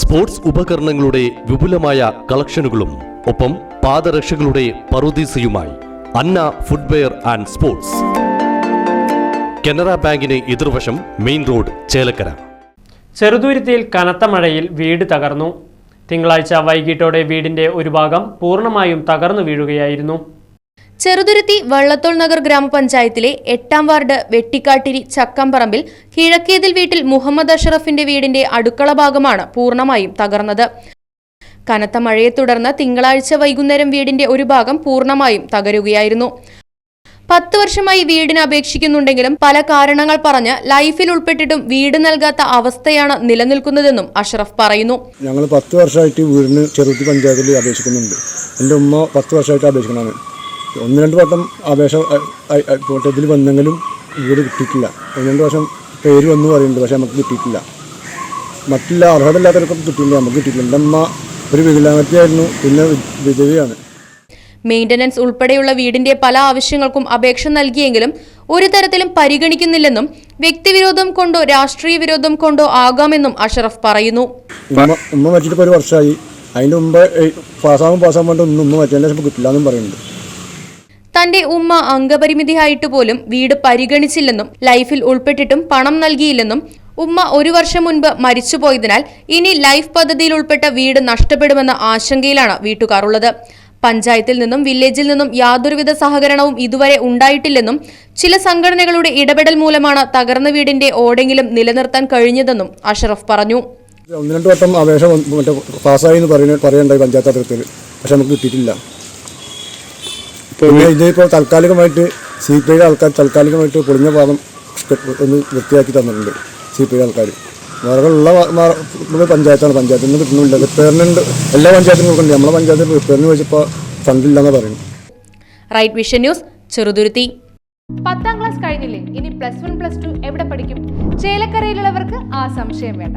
Sports ഉപകരണങ്ങളുടെ വിപുലമായ കളക്ഷനുകളും ഒപ്പം പാദരക്ഷകളുടെ പറുദീസയുമായി Anna footwear and sports. Canara ബാങ്കിന് എതിർവശം മെയിൻ റോഡ് ചേലക്കര. ചെറുതുരുത്തിയിൽ കനത്ത മഴയിൽ വീട് തകർന്നു. തിങ്കളാഴ്ച വൈകിട്ടോടെ വീടിന്റെ ഒരു ഭാഗം പൂർണമായും തകർന്നു വീഴുകയായിരുന്നു. ചെറുതുരുത്തി വള്ളത്തോൾ നഗർ ഗ്രാമപഞ്ചായത്തിലെ എട്ടാം വാർഡ് വെട്ടിക്കാട്ടിരി ചക്കമ്പറമ്പിൽ കിഴക്കേതിൽ വീട്ടിൽ മുഹമ്മദ് അഷറഫിന്റെ വീടിന്റെ അടുക്കള ഭാഗമാണ് പൂർണമായും തകർന്നത്. കനത്ത മഴയെ തുടർന്ന് തിങ്കളാഴ്ച വൈകുന്നേരം വീടിന്റെ ഒരു ഭാഗം പൂർണമായും തകരുകയായിരുന്നു. പത്ത് വർഷമായി വീടിന് അപേക്ഷിക്കുന്നുണ്ടെങ്കിലും പല കാരണങ്ങൾ പറഞ്ഞ് ലൈഫിൽ ഉൾപ്പെട്ടിട്ടും വീട് നൽകാത്ത അവസ്ഥയാണ് നിലനിൽക്കുന്നതെന്നും അഷറഫ് പറയുന്നു. ഞങ്ങൾ പത്ത് വർഷമായിട്ട് വീടിന് ചെറുത്തി പഞ്ചായത്തിൽ അപേക്ഷിക്കുന്നുണ്ട്. എന്റെ ഉമ്മ പത്ത് വർഷമായിട്ട് അപേക്ഷിക്കണമാണ് ഒന്ന് രണ്ട് വട്ടം അപേക്ഷ ഇതിൽ വന്നെങ്കിലും വീട് കിട്ടിയിട്ടില്ല. ഒന്ന് രണ്ട് വർഷം പേര് വന്നു പറയുന്നുണ്ട് പക്ഷേ നമുക്ക് കിട്ടിയിട്ടില്ല. മറ്റുള്ള അർഹതയില്ലാത്തവർക്കും കിട്ടിയില്ല നമുക്ക് കിട്ടിയിട്ടില്ല. എന്റെ അമ്മ ഒരു വികലാംഗത്തിയായിരുന്നു പിന്നെ വിധവയാണ്. മെയിന്റനൻസ് ഉൾപ്പെടെയുള്ള വീടിന്റെ പല ആവശ്യങ്ങൾക്കും അപേക്ഷ നൽകിയെങ്കിലും ഒരു തരത്തിലും പരിഗണിക്കുന്നില്ലെന്നും വ്യക്തിവിരോധം കൊണ്ടോ രാഷ്ട്രീയ വിരോധം കൊണ്ടോ ആകാമെന്നും അഷറഫ് പറയുന്നു. ഉമ്മ മരിച്ചിട്ട് ഇപ്പോൾ ഒരു വർഷമായി. അതിന്റെ മുമ്പ് പാസ്സാകും പാസ്സാകും കൊണ്ട് ഒന്നും ഉമ്മ മറ്റേ കിട്ടില്ല എന്നും പറയുന്നുണ്ട്. തന്റെ ഉമ്മ അംഗപരിമിതിയായിട്ട് പോലും വീട് പരിഗണിച്ചില്ലെന്നും ലൈഫിൽ ഉൾപ്പെട്ടിട്ടും പണം നൽകിയില്ലെന്നും ഉമ്മ ഒരു വർഷം മുൻപ് മരിച്ചുപോയതിനാൽ ഇനി ലൈഫ് പദ്ധതിയിൽ ഉൾപ്പെട്ട വീട് നഷ്ടപ്പെടുമെന്ന ആശങ്കയിലാണ് വീട്ടുകാരുള്ളത്. പഞ്ചായത്തിൽ നിന്നും വില്ലേജിൽ നിന്നും യാതൊരുവിധ സഹകരണവും ഇതുവരെ ഉണ്ടായിട്ടില്ലെന്നും ചില സംഘടനകളുടെ ഇടപെടൽ മൂലമാണ് തകർന്ന വീടിന്റെ ഓടെങ്കിലും നിലനിർത്താൻ കഴിഞ്ഞതെന്നും അഷറഫ് പറഞ്ഞു. ഒന്ന് രണ്ട് വട്ടം അപേക്ഷ പാസ്സായി എന്ന് പറയുന്നത് പറയണ്ടായി പഞ്ചായത്ത് അതിർത്തിയിൽ പക്ഷെ നമുക്ക് കിട്ടിയിട്ടില്ല. പിന്നെ ഇതിപ്പോൾ താൽക്കാലികമായിട്ട് സി പി ഐയുടെ ആൾക്കാർ താൽക്കാലികമായിട്ട് പൊളിഞ്ഞ ഭാഗം ഒന്ന് വൃത്തിയാക്കി തന്നിട്ടുണ്ട് സി പി ഐ ആൾക്കാർ വേറെയുള്ള പഞ്ചായത്താണ്. പഞ്ചായത്തിൽ നിന്ന് കിട്ടുന്നില്ല റിപ്പയറിനുണ്ട്. എല്ലാ പഞ്ചായത്തിനും കൊടുക്കുന്നുണ്ട്. നമ്മളെ പഞ്ചായത്തിൽ റിപ്പയറിന് വെച്ചപ്പോൾ ഫണ്ടില്ലെന്ന് പറയുന്നു റൈറ്റ് വിഷൻ ന്യൂസ് ചെറുതുരുത്തി. പത്താം ക്ലാസ് കഴിഞ്ഞില്ലേ? ഇനി പ്ലസ് വൺ പ്ലസ് ടു എവിടെ പഠിക്കും? ചേലക്കരയിലുള്ളവർക്ക് ആ സംശയം വേണ്ട.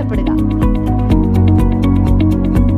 ஆனந்தப்படுதா